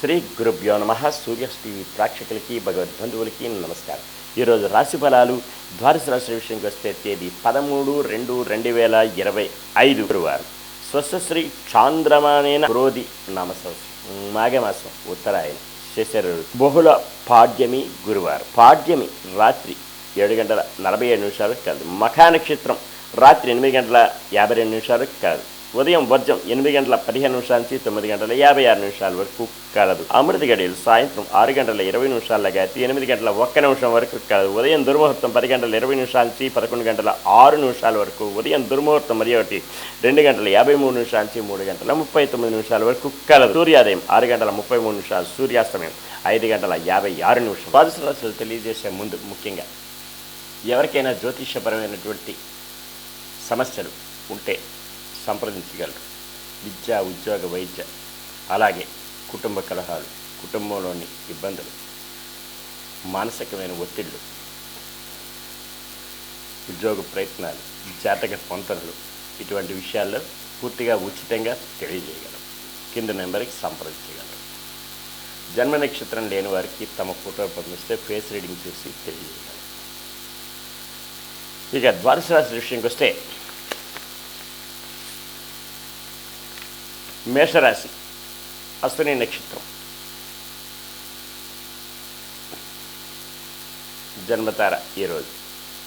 శ్రీ గురుభ్యో నమ. సూర్యస్ టీవీ ప్రేక్షకులకి భగవద్ బంధువులకి నమస్కారం. ఈరోజు రాశి ఫలాలు ద్వాదశ రాశి విషయంకి వస్తే తేదీ పదమూడు రెండు రెండు వేల ఇరవై ఐదు గురువారం. స్వస్థశ్రీ చాంద్రమానేన క్రోధి నామ సంవత్సరం మాఘమాసం ఉత్తరాయణ శశరు బహుళ పాడ్యమి గురువారం. పాడ్యమి రాత్రి ఏడు గంటల నలభై ఏడు నిమిషాలకు కాదు. మఖా నక్షత్రం రాత్రి ఎనిమిది గంటల యాభై రెండు నిమిషాలకు కాదు. ఉదయం వర్జం ఎనిమిది గంటల పదిహేను నిమిషాల నుంచి తొమ్మిది గంటల యాభై ఆరు నిమిషాల వరకు కలదు. అమృత గడియలు సాయంత్రం ఆరు గంటల ఇరవై నిమిషాల గాయత్రి ఎనిమిది గంటల ఒక్క నిమిషం వరకు కలదు. ఉదయం దుర్ముహూర్తం పది గంటల ఇరవై నిమిషాల నుంచి పదకొండు గంటల ఆరు నిమిషాల వరకు ఉదయం దుర్ముహూర్తం మరి ఒకటి రెండు గంటల యాభై మూడు నిమిషాల నుంచి మూడు గంటల ముప్పై తొమ్మిది నిమిషాల వరకు కలదు. సూర్యోదయం ఆరు గంటల ముప్పై మూడు నిమిషాలు సూర్యాస్తమయం ఐదు గంటల యాభై ఆరు నిమిషాలు ద్వాదశ రాశులు తెలియజేసే ముందు ముఖ్యంగా ఎవరికైనా జ్యోతిష్యపరమైనటువంటి సమస్యలు ఉంటే సంప్రదించగలరు. విద్య ఉద్యోగ వైద్య అలాగే కుటుంబ కలహాలు కుటుంబంలోని ఇబ్బందులు మానసికమైన ఒత్తిళ్ళు ఉద్యోగ ప్రయత్నాలు జాతక పొంతనలు ఇటువంటి విషయాల్లో పూర్తిగా ఉచితంగా తెలియజేయగలరు. కింద నెంబర్కి సంప్రదించగలరు. జన్మ నక్షత్రం లేని వారికి తమ ఫోటో పంపిస్తే ఫేస్ రీడింగ్ చేసి తెలియజేయగలరు. ఇక ద్వాదశ రాశి విషయంకి వస్తే మేషరాశి అశ్విని నక్షత్రం. జన్మతార ఈరోజు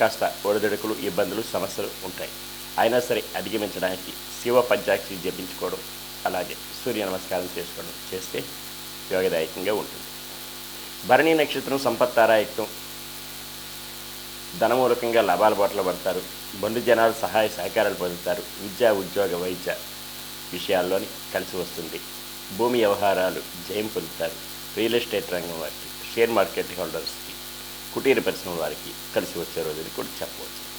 కాస్త ఒడిదుడుకులు ఇబ్బందులు సమస్యలు ఉంటాయి. అయినా సరే అధిగమించడానికి శివ పంచాక్షి జపించుకోవడం అలాగే సూర్య నమస్కారం చేసుకోవడం చేస్తే యోగదాయకంగా ఉంటుంది. భరణి నక్షత్రం సంపత్తారాయత్వం. ధనమూలకంగా లాభాల బాటలు పడతారు. బంధు జనాలు సహాయ సహకారాలు పొందుతారు. విద్యా ఉద్యోగ వైద్య విషయాల్లోని కలిసి వస్తుంది. భూమి వ్యవహారాలు జయం పొందుతారు. రియల్ ఎస్టేట్ రంగం వారికి షేర్ మార్కెట్ హోల్డర్స్కి కుటీర పరిశ్రమ వారికి కలిసి వచ్చే రోజుని కూడా చెప్పవచ్చు.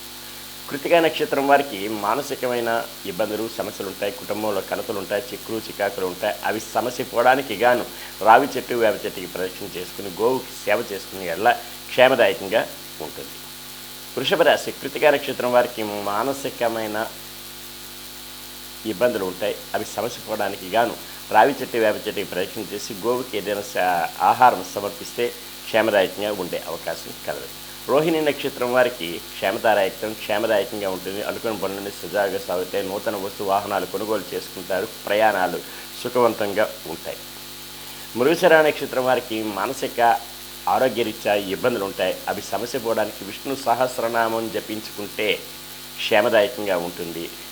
కృతికా నక్షత్రం వారికి మానసికమైన ఇబ్బందులు సమస్యలు ఉంటాయి. కుటుంబంలో కలతలు ఉంటాయి. చిక్కులు చికాకులు ఉంటాయి. అవి సమస్య పోవడానికి గాను రావి చెట్టు వేప చెట్టుకి ప్రదక్షిణ చేసుకుని గోవుకి సేవ చేసుకుని ఎల్ల క్షేమదాయకంగా ఉంటుంది. వృషభ రాశి కృతికా నక్షత్రం వారికి మానసికమైన ఇబ్బందులు ఉంటాయి. అవి సమస్య పోవడానికి గాను రావి చెట్టు వేప చెట్టుకి ప్రదక్షిణ చేసి గోవుకి ఏదైనా ఆహారం సమర్పిస్తే క్షేమదాయకంగా ఉండే అవకాశం కలదు. రోహిణి నక్షత్రం వారికి క్షేమదాయకం క్షేమదాయకంగా ఉంటుంది. అనుకున్న పనులన్నీ సుజాగా సాగుతాయి. నూతన వస్తు వాహనాలు కొనుగోలు చేసుకుంటారు. ప్రయాణాలు సుఖవంతంగా ఉంటాయి. మృగశర నక్షత్రం వారికి మానసిక ఆరోగ్యరీత్యా ఇబ్బందులు ఉంటాయి. అవి సమస్య పోవడానికి విష్ణు సహస్రనామం జపించుకుంటే క్షేమదాయకంగా ఉంటుంది.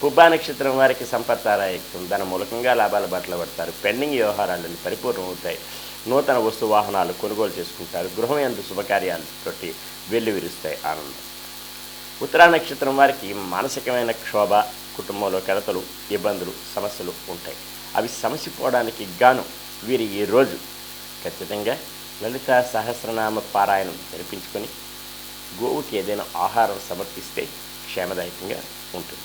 పుబ్బా నక్షత్రం వారికి సంపత్తారాయకం ధన మూలకంగా లాభాల బాటలో పడతారు. పెండింగ్ వ్యవహారాలన్నీ పరిపూర్ణమవుతాయి నూతన వస్తు వాహనాలు కొనుగోలు చేసుకుంటారు. గృహం ఎందు శుభకార్యాలతోటి వెళ్ళి విరుస్తాయి. ఆనందం. ఉత్తరా నక్షత్రం వారికి మానసికమైన క్షోభ కుటుంబంలో కలతలు ఇబ్బందులు సమస్యలు ఉంటాయి. అవి సమసిపోవడానికి గాను వీరు ఈరోజు ఖచ్చితంగా లలిత సహస్రనామ పారాయణం జరిపించుకొని గోవుకి ఏదైనా ఆహారం సమర్పిస్తే క్షేమదాయకంగా ఉంటుంది.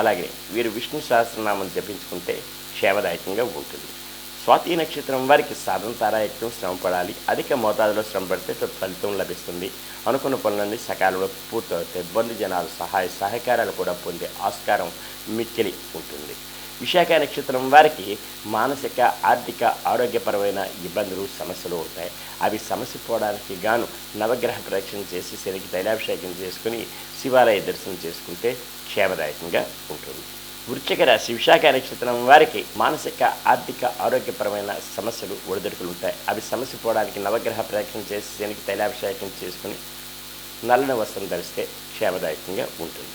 అలాగే వీరు విష్ణు సహస్రనామం జపించుకుంటే క్షేమదాయకంగా ఉంటుంది. స్వాతి నక్షత్రం వారికి సాధన తారాయత్వం శ్రమ పడాలి. అధిక మోతాదులో శ్రమ పడితే ఫలితం లభిస్తుంది. అనుకున్న పనులన్నీ సకాలంలో పూర్తవుతాయి. బంధు జనాలు సహాయ సహకారాలు కూడా పొందే ఆస్కారం మిక్కిలి ఉంటుంది. విశాఖ నక్షత్రం వారికి మానసిక ఆర్థిక ఆరోగ్యపరమైన ఇబ్బందులు సమస్యలు ఉంటాయి. అవి సమస్య పోవడానికి గాను నవగ్రహ ప్రదక్షిణ చేసి శనికి తైలాభిషేకం చేసుకుని శివాలయ దర్శనం చేసుకుంటే క్షేమదాయకంగా ఉంటుంది. వృశ్చిక రాశి విశాఖ నక్షత్రం వారికి మానసిక ఆర్థిక ఆరోగ్యపరమైన సమస్యలు ఒడిదొడుకులు ఉంటాయి. అవి సమస్య పోవడానికి నవగ్రహ ప్రదక్షిణ చేసి శనికి తైలాభిషేకం చేసుకుని నల్లని వస్త్రం ధరిస్తే క్షేమదాయకంగా ఉంటుంది.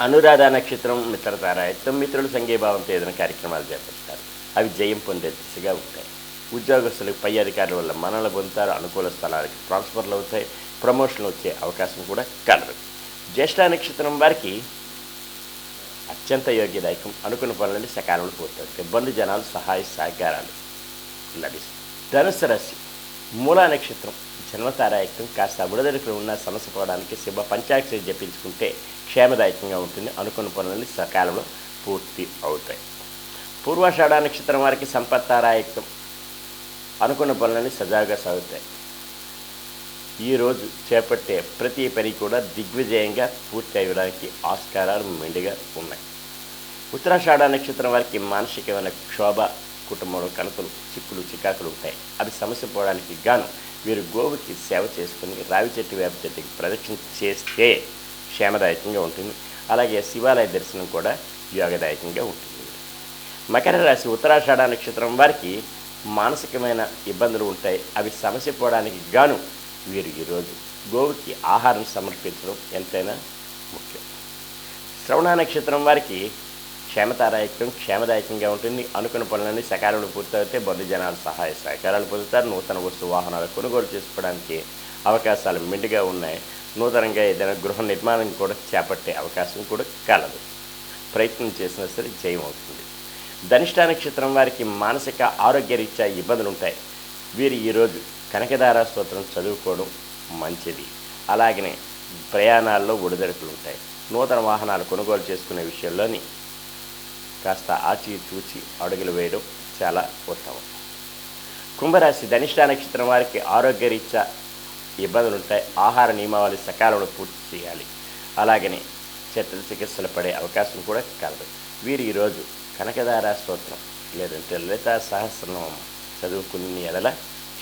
అనురాధ నక్షత్రం మిత్రతారాయత్వం మిత్రులు సంఘీభావంతో ఏదైనా కార్యక్రమాలు చేపడతారు. అవి జయం పొందే దిశగా ఉంటాయి. ఉద్యోగస్తులకు పై అధికారుల వల్ల మనలు పొందుతారు అనుకూల స్థలాలకు ట్రాన్స్ఫర్లు అవుతాయి. ప్రమోషన్లు వచ్చే అవకాశం కూడా కలరు జ్యేష్ఠ నక్షత్రం వారికి అత్యంత యోగ్యదాయకం. అనుకున్న పనులన్నీ సకాలంలో పూర్తవుతాయి. ఇబ్బంది జనాలు సహాయ సహకారాలు లభిస్తాయి. ధనుసు రాశి. మూలా నక్షత్రం. జన్మతారాయకం కాస్త విడదడుకులు ఉన్న సమస్య పోవడానికి శుభ పంచాక్షరి జపించుకుంటే క్షేమదాయకంగా ఉంటుంది. అనుకున్న పనులన్నీ సకాలంలో పూర్తి అవుతాయి. పూర్వాషాఢ నక్షత్రం వారికి సంపత్తారాయకం అనుకున్న పనులన్నీ సజావుగా సాగుతాయి. ఈరోజు చేపట్టే ప్రతి పని కూడా దిగ్విజయంగా పూర్తి అయ్యడానికి ఆస్కారాలు మెండుగా ఉన్నాయి. ఉత్తరాషాఢ నక్షత్రం వారికి మానసికమైన క్షోభ కుటుంబంలో కనుకలు చిక్కులు చికాకులు ఉంటాయి. అవి సమస్య పోవడానికి గాను వీరు గోవుకి సేవ చేసుకుని రావి చెట్టు వేప చెట్టుకి ప్రదక్షిణ చేస్తే క్షేమదాయకంగా ఉంటుంది. అలాగే శివాలయ దర్శనం కూడా యోగదాయకంగా ఉంటుంది. మకర రాశి ఉత్తరాషాఢ నక్షత్రం వారికి మానసికమైన ఇబ్బందులు ఉంటాయి. అవి సమస్య పోవడానికి గాను వీరు ఈరోజు గోవుకి ఆహారం సమర్పించడం ఎంతైనా ముఖ్యం. శ్రవణ నక్షత్రం వారికి క్షేమతారాయకం క్షేమదాయకంగా ఉంటుంది. అనుకున్న పనులన్నీ సకాలంలో పూర్తయితే బంధు జనాలు సహాయ సహకారాలు పొందుతారు. నూతన వస్తు వాహనాలు కొనుగోలు చేసుకోవడానికి అవకాశాలు మెండుగా ఉన్నాయి. నూతనంగా ఏదైనా గృహ నిర్మాణం కూడా చేపట్టే అవకాశం కూడా కలదు. ప్రయత్నం చేసినా సరే జయం అవుతుంది. ధనిష్ట నక్షత్రం వారికి మానసిక ఆరోగ్య రీత్యా ఇబ్బందులు ఉంటాయి వీరు ఈరోజు కనకదార స్తోత్రం చదువుకోవడం మంచిది. అలాగనే ప్రయాణాల్లో ఒడిదడుకులు ఉంటాయి నూతన వాహనాలు కొనుగోలు చేసుకునే విషయంలోని కాస్త ఆచి చూచి అడుగులు వేయడం చాలా ఉత్తమం. కుంభరాశి ధనిష్ట నక్షత్రం వారికి ఆరోగ్యరీత్యా ఇబ్బందులు ఉంటాయి ఆహార నియమావళి సకాలంలో పూర్తి చేయాలి. అలాగనే చెట్ల చికిత్సలు పడే అవకాశం కూడా కలదు. వీరు ఈరోజు కనకదార స్తోత్రం లేదంటే లలిత సహస్రనామం చదువుకుని ఎడల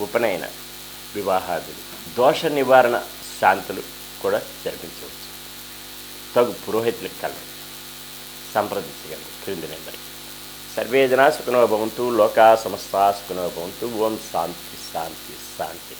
ఉపనయన వివాహాదులు. దోష నివారణ శాంతులు కూడా జరిపించవచ్చు. తగు పురోహితులకు కలరు సంప్రదించగలరు క్రింది నెంబర్కి సర్వే జనా సుఖనో భవంతు లోకా సమస్త సుఖనో భవంతు ఓం శాంతి శాంతి శాంతి.